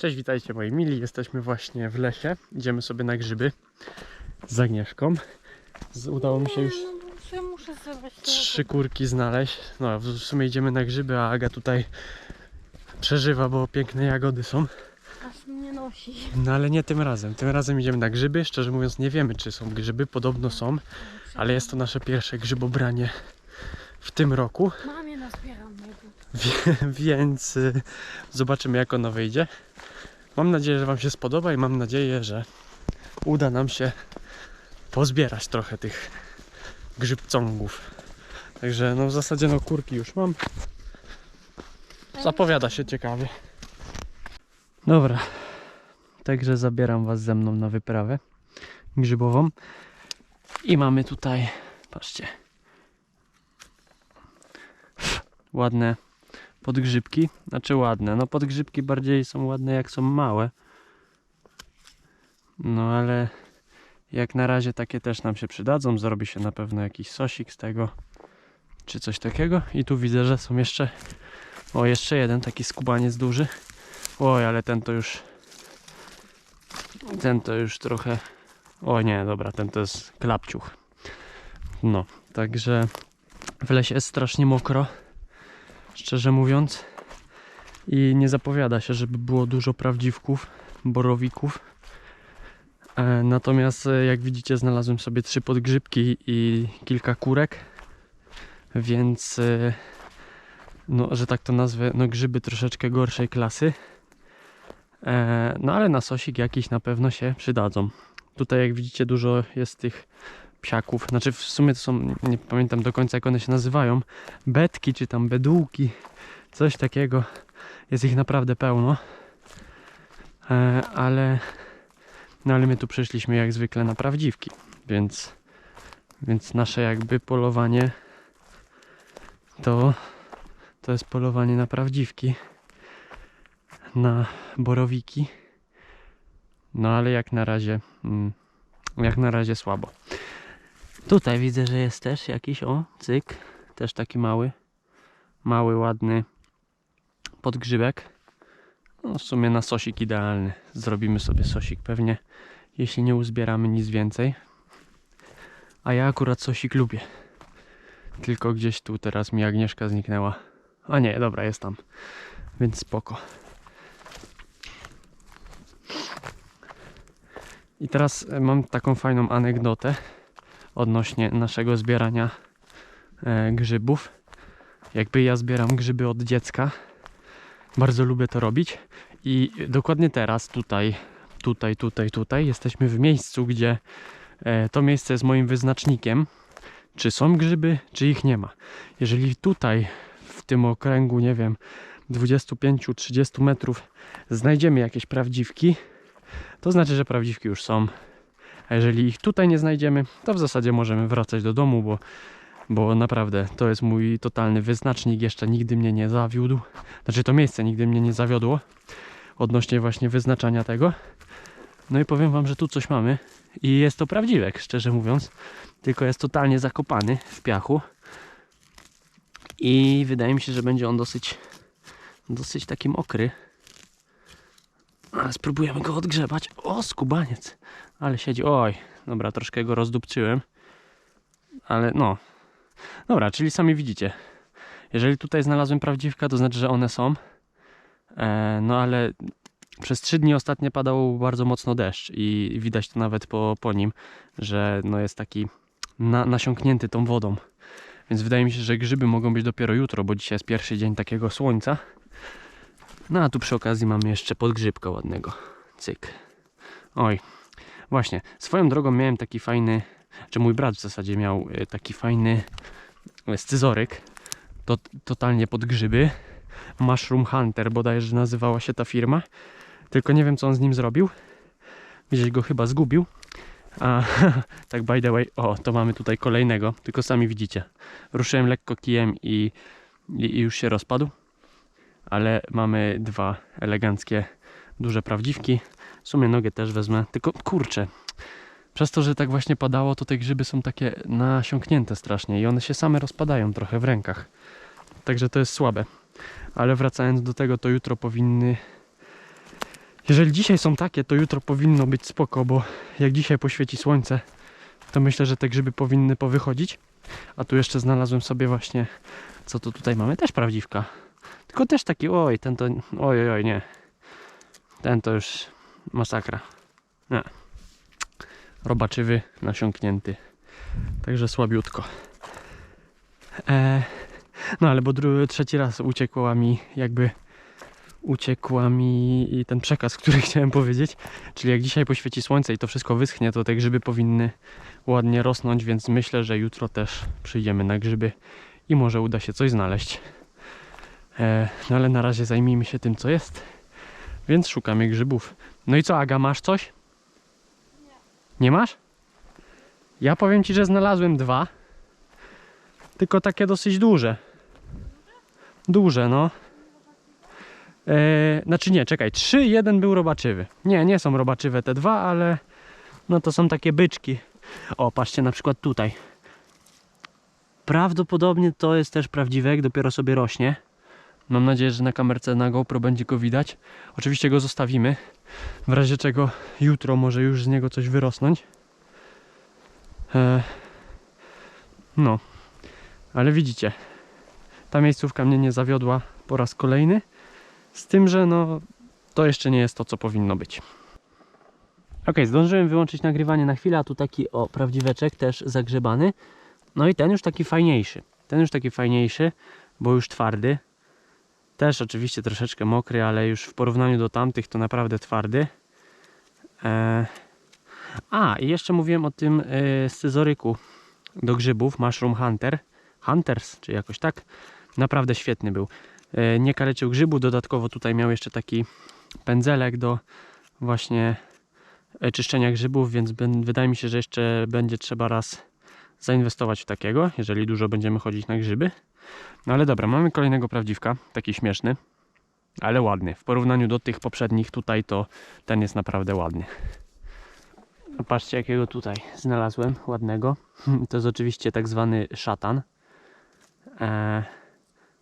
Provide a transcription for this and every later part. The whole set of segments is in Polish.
Cześć, witajcie moi mili. Jesteśmy właśnie w lesie. Idziemy sobie na grzyby z Agnieszką. Z, udało mi się już No, bo ja muszę zebrać te- trzy kurki znaleźć. No, w w sumie idziemy na grzyby, a Aga tutaj przeżywa, bo piękne jagody są. Aż mnie nosi. No ale nie tym razem. Tym razem idziemy na grzyby. Szczerze mówiąc nie wiemy, czy są grzyby. Podobno są, ale jest to nasze pierwsze grzybobranie w tym roku. Mamie nazbieram jego. Wie- więc y, zobaczymy jak ono wyjdzie. Mam nadzieję, że Wam się spodoba i mam nadzieję, że uda nam się pozbierać trochę tych grzybcągów. Także no w zasadzie no kurki już mam. Zapowiada się ciekawie. Dobra. Także zabieram Was ze mną na wyprawę grzybową. I mamy tutaj, patrzcie, ładne podgrzybki. Znaczy ładne. No podgrzybki bardziej są ładne jak są małe. No ale jak na razie takie też nam się przydadzą. Zrobi się na pewno jakiś sosik z tego. Czy coś takiego. I tu widzę, że są jeszcze... O, jeszcze jeden taki skubaniec duży. Oj, ale ten to już... Ten to już trochę... O nie, dobra, ten to jest klapciuch. No, także w lesie jest strasznie mokro szczerze mówiąc. I nie zapowiada się, żeby było dużo prawdziwków, borowików. E, natomiast e, jak widzicie znalazłem sobie trzy podgrzybki i kilka kurek. Więc e, no, że tak to nazwę, no grzyby troszeczkę gorszej klasy. No ale na sosik jakiś na pewno się przydadzą. Tutaj jak widzicie dużo jest tych psiaków. Znaczy w sumie to są, nie pamiętam do końca jak one się nazywają betki czy tam bedułki, coś takiego. Jest ich naprawdę pełno. E, ale, no ale my tu przyszliśmy jak zwykle na prawdziwki, więc, więc nasze jakby polowanie to, to jest polowanie na prawdziwki, na borowiki. No ale jak na razie, mm, jak na razie słabo. Tutaj widzę, że jest też jakiś, o, cyk, też taki mały, mały, ładny podgrzybek. No w sumie na sosik idealny. Zrobimy sobie sosik pewnie, jeśli nie uzbieramy nic więcej. A ja akurat sosik lubię. Tylko gdzieś tu teraz mi Agnieszka zniknęła. A nie, dobra, jest tam. Więc spoko. I teraz e, mam taką fajną anegdotę odnośnie naszego zbierania e, grzybów. Jakby ja zbieram grzyby od dziecka. Bardzo lubię to robić. I dokładnie teraz, tutaj, tutaj, tutaj, tutaj, jesteśmy w miejscu, gdzie e, to miejsce jest moim wyznacznikiem, czy są grzyby, czy ich nie ma. Jeżeli tutaj, w tym okręgu, nie wiem, 25-30 metrów znajdziemy jakieś prawdziwki, to znaczy, że prawdziwki już są. A jeżeli ich tutaj nie znajdziemy, to w zasadzie możemy wracać do domu, bo, bo naprawdę to jest mój totalny wyznacznik. Jeszcze nigdy mnie nie zawiódł. Znaczy to miejsce nigdy mnie nie zawiodło odnośnie właśnie wyznaczania tego. No i powiem Wam, że tu coś mamy i jest to prawdziwek, szczerze mówiąc. Tylko jest totalnie zakopany w piachu. I wydaje mi się, że będzie on dosyć, dosyć taki mokry. Ale spróbujemy go odgrzebać. O, skubaniec. Ale siedzi. Oj, dobra, troszkę go rozdupczyłem. Ale no. Dobra, czyli sami widzicie. Jeżeli tutaj znalazłem prawdziwka, to znaczy, że one są. E, no ale przez trzy dni ostatnio padał bardzo mocno deszcz i widać to nawet po, po nim, że no jest taki na, nasiąknięty tą wodą. Więc wydaje mi się, że grzyby mogą być dopiero jutro, bo dzisiaj jest pierwszy dzień takiego słońca. No a tu przy okazji mamy jeszcze podgrzybka ładnego. Cyk. Oj, właśnie. Swoją drogą miałem taki fajny, czy mój brat w zasadzie miał e, taki fajny e, scyzoryk. To, totalnie pod grzyby. Mushroom Hunter bodajże nazywała się ta firma. Tylko nie wiem co on z nim zrobił. Gdzieś go chyba zgubił. A tak by the way, o to mamy tutaj kolejnego. Tylko sami widzicie. Ruszyłem lekko kijem i, i, i już się rozpadł ale mamy dwa eleganckie, duże prawdziwki. W sumie nogę też wezmę, tylko kurczę. Przez to, że tak właśnie padało, to te grzyby są takie nasiąknięte strasznie i one się same rozpadają trochę w rękach. Także to jest słabe. Ale wracając do tego, to jutro powinny Jeżeli dzisiaj są takie, to jutro powinno być spoko, bo jak dzisiaj poświeci słońce, to myślę, że te grzyby powinny powychodzić. A tu jeszcze znalazłem sobie właśnie, co to tutaj mamy? Też prawdziwka. Tylko też taki, oj, ten to, oj, oj, oj, nie. Ten to już masakra. Nie. Robaczywy, nasiąknięty. Także słabiutko. E, no ale bo dru- trzeci raz uciekła mi jakby uciekła mi ten przekaz, który chciałem powiedzieć. Czyli jak dzisiaj poświeci słońce i to wszystko wyschnie, to te grzyby powinny ładnie rosnąć, więc myślę, że jutro też przyjdziemy na grzyby i może uda się coś znaleźć. E, no ale na razie zajmijmy się tym, co jest. Więc szukamy grzybów. No i co, Aga, masz coś? Nie masz? Ja powiem ci, że znalazłem dwa. Tylko takie dosyć duże. Duże, no. Eee, znaczy nie, czekaj, trzy, jeden był robaczywy. Nie, nie są robaczywe te dwa, ale no to są takie byczki. O, patrzcie na przykład tutaj. Prawdopodobnie to jest też prawdziwek, dopiero sobie rośnie. Mam nadzieję, że na kamerce na GoPro będzie go widać. Oczywiście go zostawimy. W razie czego jutro może już z niego coś wyrosnąć. Eee, no, ale widzicie, ta miejscówka mnie nie zawiodła po raz kolejny. Z tym, że no to jeszcze nie jest to, co powinno być. Ok, zdążyłem wyłączyć nagrywanie na chwilę, a tu taki o prawdziweczek też zagrzebany. No i ten już taki fajniejszy. Ten już taki fajniejszy, bo już twardy. Też oczywiście troszeczkę mokry, ale już w porównaniu do tamtych to naprawdę twardy. Eee... A, i jeszcze mówiłem o tym e, scyzoryku do grzybów, Mushroom Hunter. Hunters, czy jakoś tak. Naprawdę świetny był. E, nie kaleczył grzybu, dodatkowo tutaj miał jeszcze taki pędzelek do właśnie e, czyszczenia grzybów, więc wydaje mi się, że jeszcze będzie trzeba raz zainwestować w takiego, jeżeli dużo będziemy chodzić na grzyby. No ale dobra, mamy kolejnego prawdziwka, taki śmieszny, ale ładny. W porównaniu do tych poprzednich tutaj to ten jest naprawdę ładny. No Patrzcie jakiego tutaj znalazłem, ładnego. To jest oczywiście tak zwany szatan. Eee,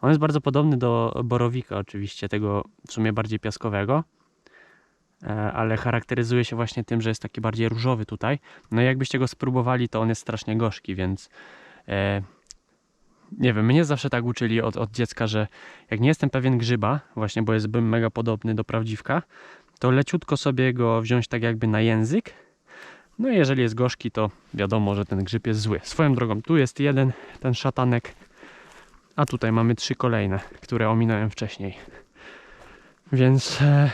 on jest bardzo podobny do borowika oczywiście, tego w sumie bardziej piaskowego. E, ale charakteryzuje się właśnie tym, że jest taki bardziej różowy tutaj. No i jakbyście go spróbowali, to on jest strasznie gorzki, więc e, nie wiem, mnie zawsze tak uczyli od, od dziecka, że jak nie jestem pewien grzyba, właśnie bo jest mega podobny do prawdziwka, to leciutko sobie go wziąć tak jakby na język. No i jeżeli jest gorzki, to wiadomo, że ten grzyb jest zły. Swoją drogą, tu jest jeden, ten szatanek, a tutaj mamy trzy kolejne, które ominąłem wcześniej. Więc e,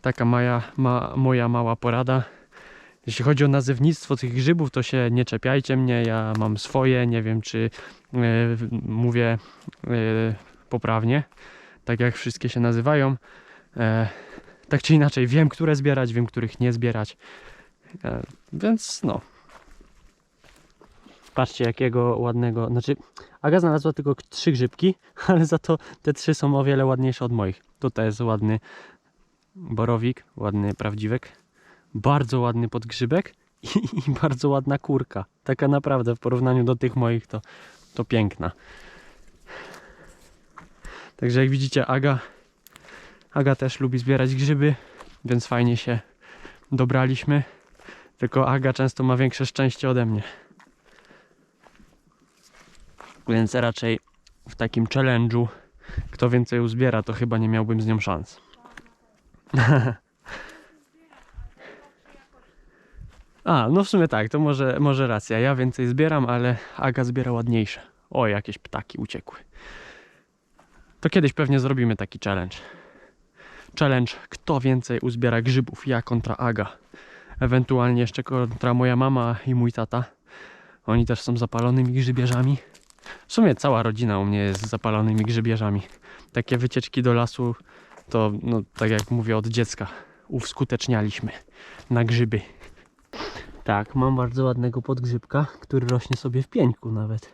taka moja, ma, moja mała porada. Jeśli chodzi o nazewnictwo tych grzybów, to się nie czepiajcie mnie. Ja mam swoje, nie wiem czy e, mówię e, poprawnie, tak jak wszystkie się nazywają. E, tak czy inaczej, wiem, które zbierać, wiem, których nie zbierać. E, więc no. Patrzcie, jakiego ładnego. Znaczy, Aga znalazła tylko trzy grzybki, ale za to te trzy są o wiele ładniejsze od moich. Tutaj jest ładny borowik, ładny prawdziwek, bardzo ładny podgrzybek i, i bardzo ładna kurka. Taka naprawdę w porównaniu do tych moich to, to piękna. Także jak widzicie, Aga, Aga też lubi zbierać grzyby, więc fajnie się dobraliśmy. Tylko Aga często ma większe szczęście ode mnie. Więc raczej w takim challenge'u, kto więcej uzbiera, to chyba nie miałbym z nią szans. A, no w sumie tak, to może, może racja. Ja więcej zbieram, ale Aga zbiera ładniejsze. O, jakieś ptaki uciekły. To kiedyś pewnie zrobimy taki challenge. Challenge, kto więcej uzbiera grzybów, ja kontra Aga. Ewentualnie jeszcze kontra moja mama i mój tata. Oni też są zapalonymi grzybiarzami. W sumie cała rodzina u mnie jest zapalonymi grzybiarzami. Takie wycieczki do lasu to, no, tak jak mówię, od dziecka uskutecznialiśmy na grzyby. Tak, mam bardzo ładnego podgrzybka, który rośnie sobie w pieńku nawet.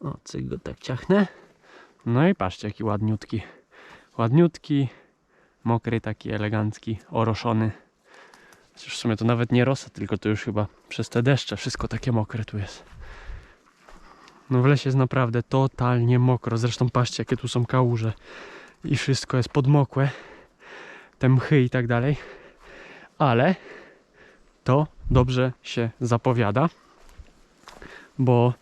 O, cyk go tak ciachnę. No i patrzcie, jaki ładniutki. Ładniutki, mokry, taki elegancki, oroszony. Chociaż w sumie to nawet nie rosa, tylko to już chyba przez te deszcze wszystko takie mokre tu jest. No w lesie jest naprawdę totalnie mokro. Zresztą patrzcie, jakie tu są kałuże. I wszystko jest podmokłe. te mchy i tak dalej. Ale to dobrze się zapowiada, bo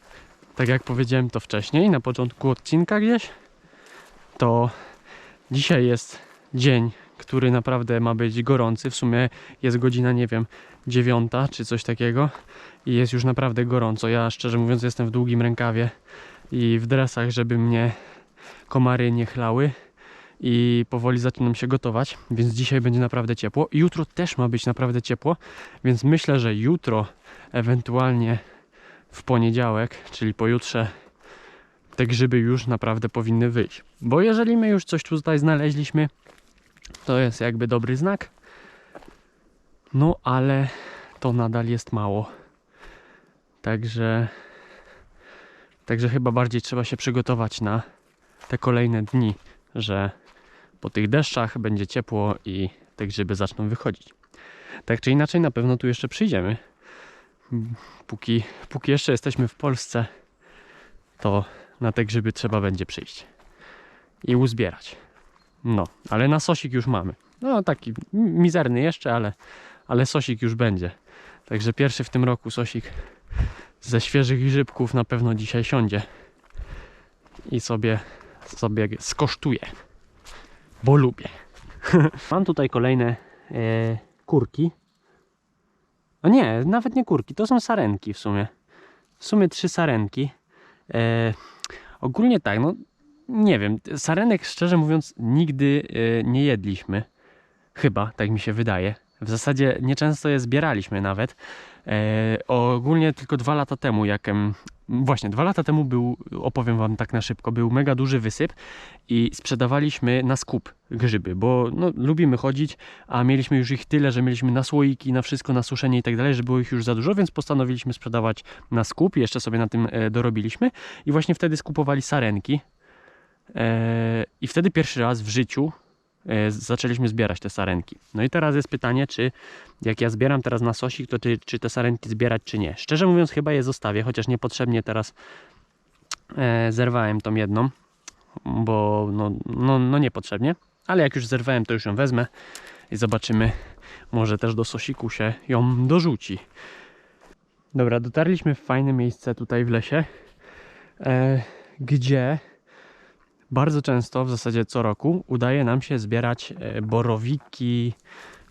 tak jak powiedziałem to wcześniej, na początku odcinka gdzieś, to dzisiaj jest dzień, który naprawdę ma być gorący. W sumie jest godzina, nie wiem, dziewiąta czy coś takiego i jest już naprawdę gorąco. Ja szczerze mówiąc jestem w długim rękawie i w dresach, żeby mnie komary nie chlały i powoli zaczynam się gotować, więc dzisiaj będzie naprawdę ciepło. Jutro też ma być naprawdę ciepło, więc myślę, że jutro, ewentualnie w poniedziałek, czyli pojutrze, te grzyby już naprawdę powinny wyjść. Bo jeżeli my już coś tutaj znaleźliśmy, to jest jakby dobry znak. No ale to nadal jest mało. Także także chyba bardziej trzeba się przygotować na te kolejne dni, że po tych deszczach będzie ciepło i te grzyby zaczną wychodzić. Tak czy inaczej, na pewno tu jeszcze przyjdziemy. Póki, póki jeszcze jesteśmy w Polsce, to na te grzyby trzeba będzie przyjść i uzbierać. No, ale na sosik już mamy. No, taki mizerny jeszcze, ale, ale sosik już będzie. Także pierwszy w tym roku sosik ze świeżych grzybków na pewno dzisiaj siądzie i sobie, sobie skosztuję, bo lubię. Mam tutaj kolejne e, kurki. A nie, nawet nie kurki, to są sarenki w sumie. W sumie trzy sarenki. E, ogólnie tak, no nie wiem, sarenek szczerze mówiąc nigdy e, nie jedliśmy. Chyba, tak mi się wydaje. W zasadzie nieczęsto je zbieraliśmy nawet. E, ogólnie tylko dwa lata temu, jak właśnie dwa lata temu był, opowiem wam tak na szybko, był mega duży wysyp i sprzedawaliśmy na skup grzyby, bo no, lubimy chodzić, a mieliśmy już ich tyle, że mieliśmy na słoiki, na wszystko, na suszenie i tak dalej, że było ich już za dużo, więc postanowiliśmy sprzedawać na skup jeszcze sobie na tym e, dorobiliśmy. I właśnie wtedy skupowali sarenki e, i wtedy pierwszy raz w życiu zaczęliśmy zbierać te sarenki. No i teraz jest pytanie, czy jak ja zbieram teraz na sosik, to czy, czy te sarenki zbierać, czy nie. Szczerze mówiąc, chyba je zostawię, chociaż niepotrzebnie teraz e, zerwałem tą jedną, bo no, no, no niepotrzebnie, ale jak już zerwałem, to już ją wezmę i zobaczymy, może też do sosiku się ją dorzuci. Dobra, dotarliśmy w fajne miejsce tutaj w lesie, e, gdzie bardzo często, w zasadzie co roku, udaje nam się zbierać e, borowiki,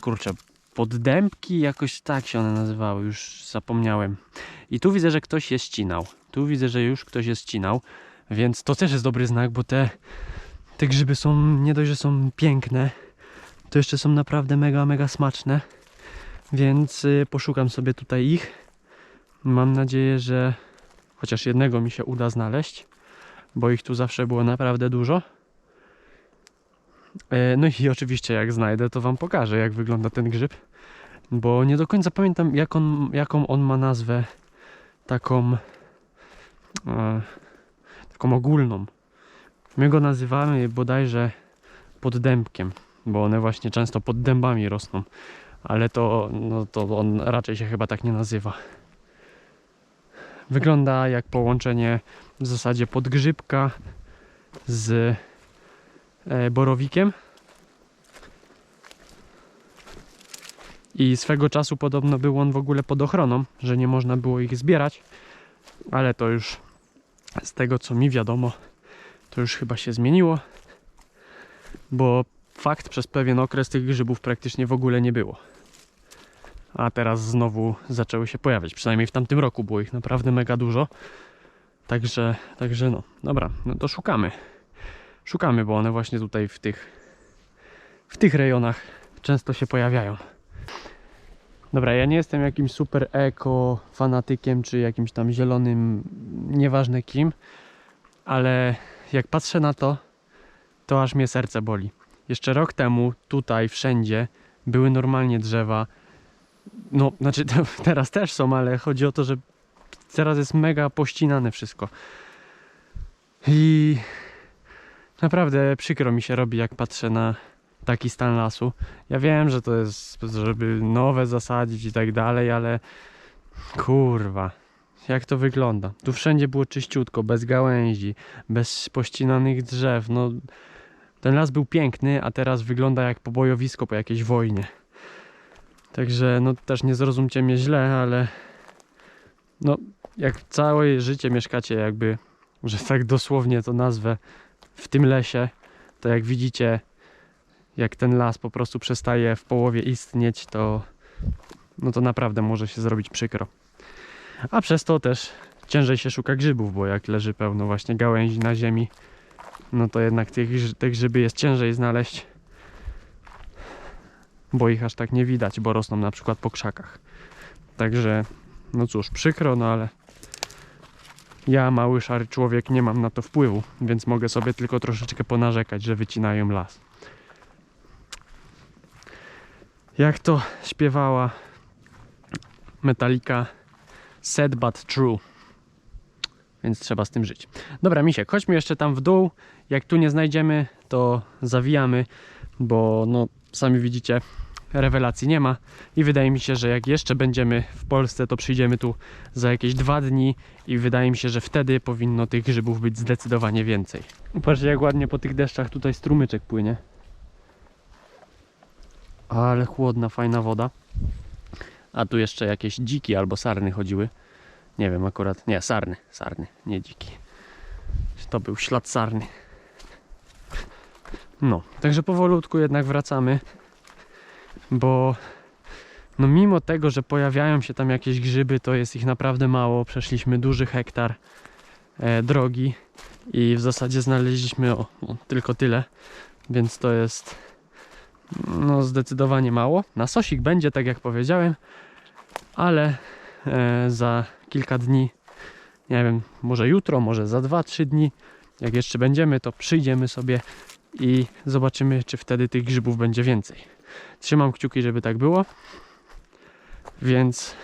kurczę, poddębki, jakoś tak się one nazywały, już zapomniałem. I tu widzę, że ktoś je ścinał. Tu widzę, że już ktoś je ścinał, więc to też jest dobry znak, bo te, te grzyby są, nie dość, że są piękne, to jeszcze są naprawdę mega, mega smaczne. Więc y, poszukam sobie tutaj ich. Mam nadzieję, że chociaż jednego mi się uda znaleźć, bo ich tu zawsze było naprawdę dużo. E, No i oczywiście jak znajdę, to Wam pokażę jak wygląda ten grzyb, bo nie do końca pamiętam jak on, jaką on ma nazwę taką e, taką ogólną. My go nazywamy bodajże poddębkiem, bo one właśnie często pod dębami rosną, ale to, no, to on raczej się chyba tak nie nazywa. Wygląda jak połączenie w zasadzie podgrzybka z e, borowikiem. I swego czasu podobno był on w ogóle pod ochroną, że nie można było ich zbierać, ale to już z tego co mi wiadomo, to już chyba się zmieniło, bo fakt przez pewien okres tych grzybów praktycznie w ogóle nie było. A teraz znowu zaczęły się pojawiać, przynajmniej w tamtym roku było ich naprawdę mega dużo. Także, także no, dobra, no to szukamy. Szukamy, bo one właśnie tutaj w tych, w tych rejonach często się pojawiają. Dobra, ja nie jestem jakimś super eko fanatykiem, czy jakimś tam zielonym, nieważne kim, ale jak patrzę na to, to aż mnie serce boli. Jeszcze rok temu tutaj wszędzie były normalnie drzewa. No, znaczy teraz też są, ale chodzi o to, że teraz jest mega pościnane wszystko. I naprawdę przykro mi się robi, jak patrzę na taki stan lasu. Ja wiem, że to jest, żeby nowe zasadzić i tak dalej, ale kurwa, jak to wygląda? Tu wszędzie było czyściutko, bez gałęzi, bez pościnanych drzew. No, ten las był piękny, a teraz wygląda jak pobojowisko po jakiejś wojnie. Także no też nie zrozumcie mnie źle, ale no jak całe życie mieszkacie jakby, że tak dosłownie to nazwę, w tym lesie, to jak widzicie, jak ten las po prostu przestaje w połowie istnieć, to no to naprawdę może się zrobić przykro. A przez to też ciężej się szuka grzybów, bo jak leży pełno właśnie gałęzi na ziemi, no to jednak tych, te grzyby jest ciężej znaleźć, bo ich aż tak nie widać, bo rosną na przykład po krzakach. Także, no cóż, przykro, no ale ja, mały szary człowiek, nie mam na to wpływu, więc mogę sobie tylko troszeczkę ponarzekać, że wycinają las. Jak to śpiewała Metallica Sad but true. Więc trzeba z tym żyć. Dobra, Misiek, chodźmy jeszcze tam w dół. Jak tu nie znajdziemy, to zawijamy, bo no sami widzicie, rewelacji nie ma. I wydaje mi się, że jak jeszcze będziemy w Polsce, to przyjdziemy tu za jakieś dwa dni i wydaje mi się, że wtedy powinno tych grzybów być zdecydowanie więcej. Patrzcie, jak ładnie po tych deszczach tutaj strumyczek płynie. Ale chłodna, fajna woda. A tu jeszcze jakieś dziki albo sarny chodziły. Nie wiem akurat. Nie, sarny, sarny, nie dziki. To był ślad sarny. No, także powolutku jednak wracamy, bo no mimo tego, że pojawiają się tam jakieś grzyby, to jest ich naprawdę mało. Przeszliśmy duży hektar e, drogi i w zasadzie znaleźliśmy o, o, tylko tyle, więc to jest no zdecydowanie mało. Na sosik będzie, tak jak powiedziałem, ale e, za kilka dni, nie wiem, może jutro, może za 2-3 dni, jak jeszcze będziemy, to przyjdziemy sobie i zobaczymy, czy wtedy tych grzybów będzie więcej. Trzymam kciuki, żeby tak było. Więc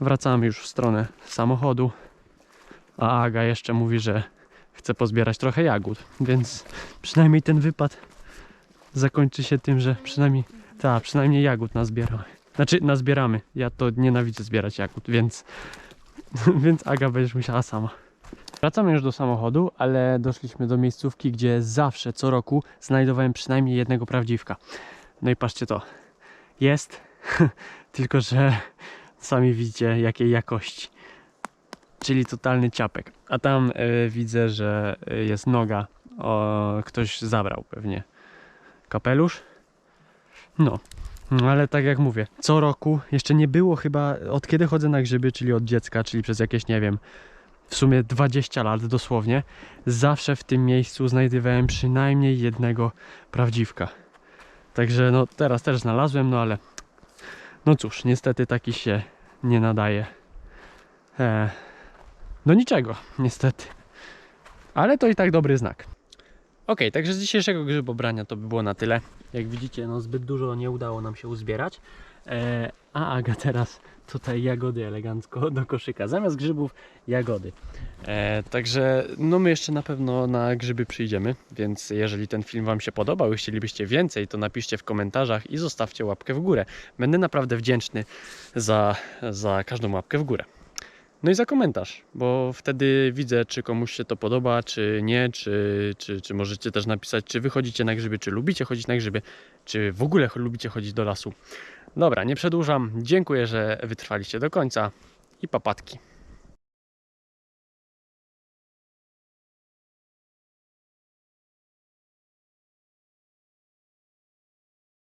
wracamy już w stronę samochodu. A Aga jeszcze mówi, że chce pozbierać trochę jagód, więc przynajmniej ten wypad zakończy się tym, że przynajmniej, ta, przynajmniej jagód nazbieramy. Znaczy, nazbieramy. Ja to nienawidzę zbierać jagód, więc, więc Aga będziesz musiała sama. Wracamy już do samochodu, ale doszliśmy do miejscówki, gdzie zawsze, co roku znajdowałem przynajmniej jednego prawdziwka. No i patrzcie to. Jest, tylko że sami widzicie jakiej jakości. Czyli totalny ciapek. A tam y, widzę, że y, jest noga. O, ktoś zabrał pewnie kapelusz. No, no, ale tak jak mówię, co roku jeszcze nie było chyba od kiedy chodzę na grzyby, czyli od dziecka, czyli przez jakieś nie wiem, w sumie 20 lat dosłownie, zawsze w tym miejscu znajdowałem przynajmniej jednego prawdziwka. Także no teraz też znalazłem, no ale no cóż, niestety taki się nie nadaje. E, no niczego, niestety. Ale to i tak dobry znak. Ok, także z dzisiejszego grzybobrania to by było na tyle. Jak widzicie, no zbyt dużo nie udało nam się uzbierać. E, a Aga teraz tutaj jagody elegancko do koszyka. Zamiast grzybów, jagody. E, także no my jeszcze na pewno na grzyby przyjdziemy, więc jeżeli ten film Wam się podobał i chcielibyście więcej, to napiszcie w komentarzach i zostawcie łapkę w górę. Będę naprawdę wdzięczny za, za każdą łapkę w górę. No i za komentarz, bo wtedy widzę, czy komuś się to podoba, czy nie, czy, czy, czy możecie też napisać, czy wy chodzicie na grzyby, czy lubicie chodzić na grzyby, czy w ogóle lubicie chodzić do lasu. Dobra, nie przedłużam. Dziękuję, że wytrwaliście do końca i papatki.